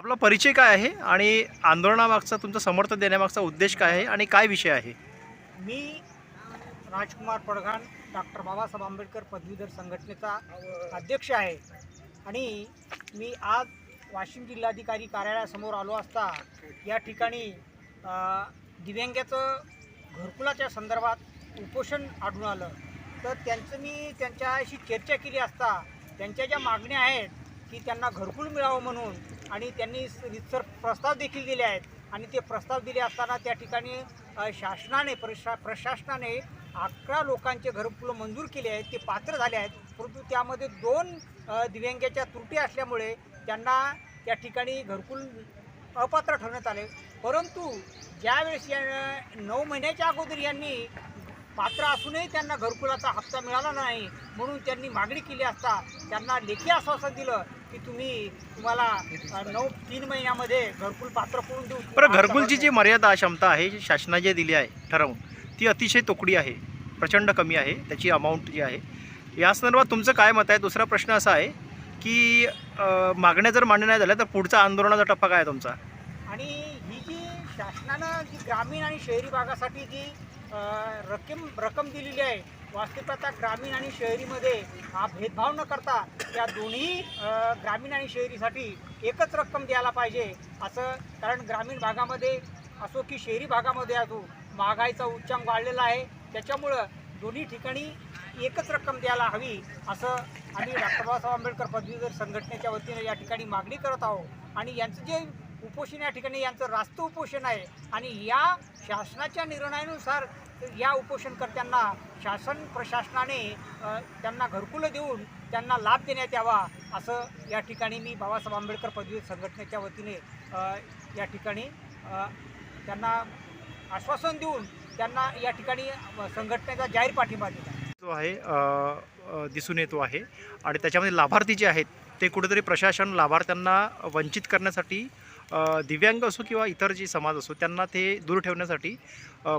आपला परिचय काय आहे आणि आंदोलनामागचा तुमचं समर्थन देण्यामागचा उद्देश काय आहे आणि काय विषय आहे? मी राजकुमार पडघाण डॉक्टर बाबासाहेब आंबेडकर पदवीधर संघटनेचा अध्यक्ष आहे. आणि मी आज वाशिम जिल्हाधिकारी कार्यालयासमोर आलो असता या ठिकाणी दिव्यांग्याचं दिव्यांगाचं घरकुलाच्या संदर्भात उपोषण आढळून आलं. तर त्यांचं मी त्यांच्याशी चर्चा केली असता त्यांच्या ज्या मागण्या आहेत की त्यांना घरकुल मिळावं म्हणून आणि त्यांनी रितसर प्रस्ताव देखील दिले आहेत. आणि ते प्रस्ताव दिले असताना त्या ठिकाणी शासनाने प्रशा प्रशासनाने अकरा लोकांचे घरकुलं मंजूर केले आहेत ते पात्र झाले आहेत. परंतु त्यामध्ये दोन दिव्यांग्याच्या दिव्यांगाच्या त्रुटी असल्यामुळे त्यांना त्या ठिकाणी घरकुल अपात्र ठरवण्यात आले. परंतु ज्यावेळेस या नऊ महिन्याच्या अगोदर यांनी पात्र असूनही त्यांना घरकुलाचा हप्ता मिळाला नाही म्हणून त्यांनी मागणी केली असता त्यांना लेखी आश्वासन दिलं की तुम्ही तुम्हाला नऊ तीन महिन्यामध्ये घरकुल पात्र करून देऊ. बरं घरकुलची जी मर्यादा क्षमता आहे जी शासनाने दिली आहे ठरवून ती अतिशय तोकडी आहे प्रचंड कमी आहे त्याची अमाऊंट जी आहे. या संदर्भात तुमचं काय मत आहे? दुसरा प्रश्न असा आहे की मागण्या जर मान्य नाही झाल्या तर पुढचा आंदोलनाचा टप्पा काय आहे तुमचा? आणि ही जी शासनानं जी ग्रामीण आणि शहरी भागासाठी जी रक्कम रक्कम दिलेली आहे. वास्तविकता ग्रामीण आणि शहरीमध्ये हा भेदभाव न करता त्या दोन्ही ग्रामीण आणि शहरीसाठी एकच रक्कम द्यायला पाहिजे. असं कारण ग्रामीण भागामध्ये असो की शहरी भागामध्ये असो महागाईचा उच्चांक वाढलेला आहे. त्याच्यामुळं दोन्ही ठिकाणी एकच रक्कम द्यायला हवी असं आम्ही डॉक्टर बाबासाहेब आंबेडकर पदवीधर संघटनेच्या वतीने या ठिकाणी मागणी करत आहोत. आणि यांचं जे उपोषण या ठिकाणी यांचं रास्त उपोषण आहे. आणि या शासनाच्या निर्णयानुसार या उपोषणकर्त्यांना शासन प्रशासनाने त्यांना घरकुलं देऊन त्यांना लाभ देण्यात यावा असं या ठिकाणी मी बाबासाहेब आंबेडकर पदवी संघटनेच्या वतीने या ठिकाणी त्यांना आश्वासन देऊन त्यांना या ठिकाणी संघटनेचा जाहीर पाठिंबा दिला. जो आहे दिसून येतो आहे आणि त्याच्यामध्ये लाभार्थी जे आहेत ते कुठेतरी प्रशासन लाभार्थ्यांना वंचित करण्यासाठी दिव्यांग असो किंवा इतर जी समाज असो त्यांना ते दूर ठेवण्यासाठी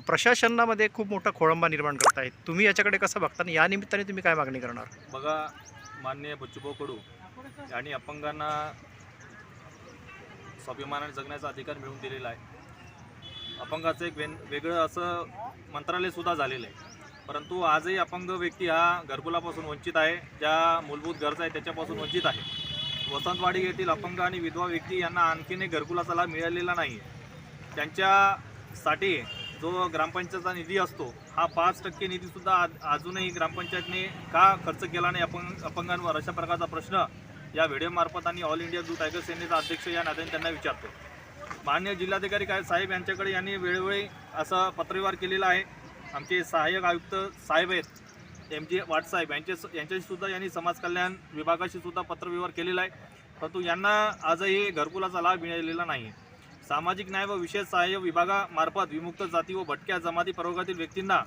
प्रशासनामध्ये खूप मोठा खोळंबा निर्माण करत आहेत तुम्ही याच्याकडे कसं बघता आणि या निमित्ताने तुम्ही काय मागणी करणार? बघा माननीय बच्चूभाऊ कडू आणि अपंगांना स्वाभिमानाने जगण्याचा अधिकार मिळवून दिलेला आहे. अपंगाचं एक वेन वेगळं असं मंत्रालयसुद्धा झालेलं आहे. परंतु आजही अपंग व्यक्ती हा घरकुलापासून वंचित आहे ज्या मूलभूत गरजा आहे त्याच्यापासून वंचित आहे. वसंतवाडी येथील अपंग आणि विधवा व्यक्ती यांना आणखीन एक घरकुलाचा लाभ मिळालेला नाही. आहे त्यांच्यासाठी जो ग्रामपंचायतचा निधी असतो हा पाच टक्के निधीसुद्धा आज अजूनही ग्रामपंचायतने का खर्च केला नाही? अपंग अपंगांवर अशा प्रकारचा प्रश्न या व्हिडिओमार्फत आणि ऑल इंडिया ब्लू टायगर सेनेचा अध्यक्ष या नात्याने त्यांना विचारतो. मान्य जिल्हाधिकारी काय साहेब यांच्याकडे यांनी वेळोवेळी असं पत्रव्यवहार केलेला आहे. आमचे सहाय्यक आयुक्त साहेब आहेत. एम जी वाटसाहेब यांचे यांच्याशी सुद्धा यांनी समाज कल्याण पत्रव्यवहार केलेला आहे. परंतु यांना आजही घरकुलाचा लाभ मिळालेला नाही. सामाजिक न्याय व विशेष सहाय्य विभागामार्फत विमुक्त जाती व भटक्या जमाती प्रवर्गातील व्यक्तींना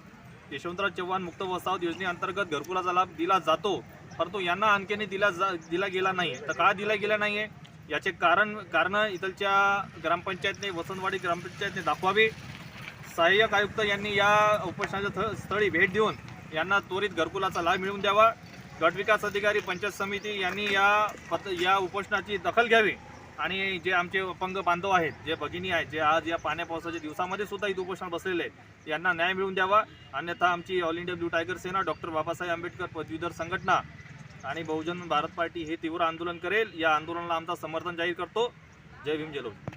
यशवंतराव चव्हाण मुक्त वसाहत योजनेअंतर्गत घरकुलाचा लाभ दिला जातो. परंतु यांना आणखीने दिला जा दिला गेला नाही. तर का दिला गेला नाही आहे याचे कारण कारण इथलच्या ग्रामपंचायतने वसंतवाडी ग्रामपंचायतने दाखवावे. सहाय्यक आयुक्त यांनी या उपोषणाच्या थ- स्थळी भेट देऊन यांना त्वरित घरकुलाचा लाभ मिळवून द्यावा. गटविकास अधिकारी पंचायत समिती यांनी या पत या उपोषणाची दखल घ्यावी. आणि जे आमचे अपंग बांधव आहेत जे भगिनी आहेत जे आज या पाण्या पावसाच्या दिवसामध्ये सुद्धा इथं उपोषण बसलेले आहेत यांना न्याय मिळवून द्यावा. अन्यथा आमची All India Blue Tiger Sena doctor Babasaheb Ambedkar पदवीधर संघटना आणि बहुजन भारत पार्टी हे तीव्र आंदोलन करेल. या आंदोलनाला आमचा समर्थन जाहीर करतो. जय भीम जय लोक.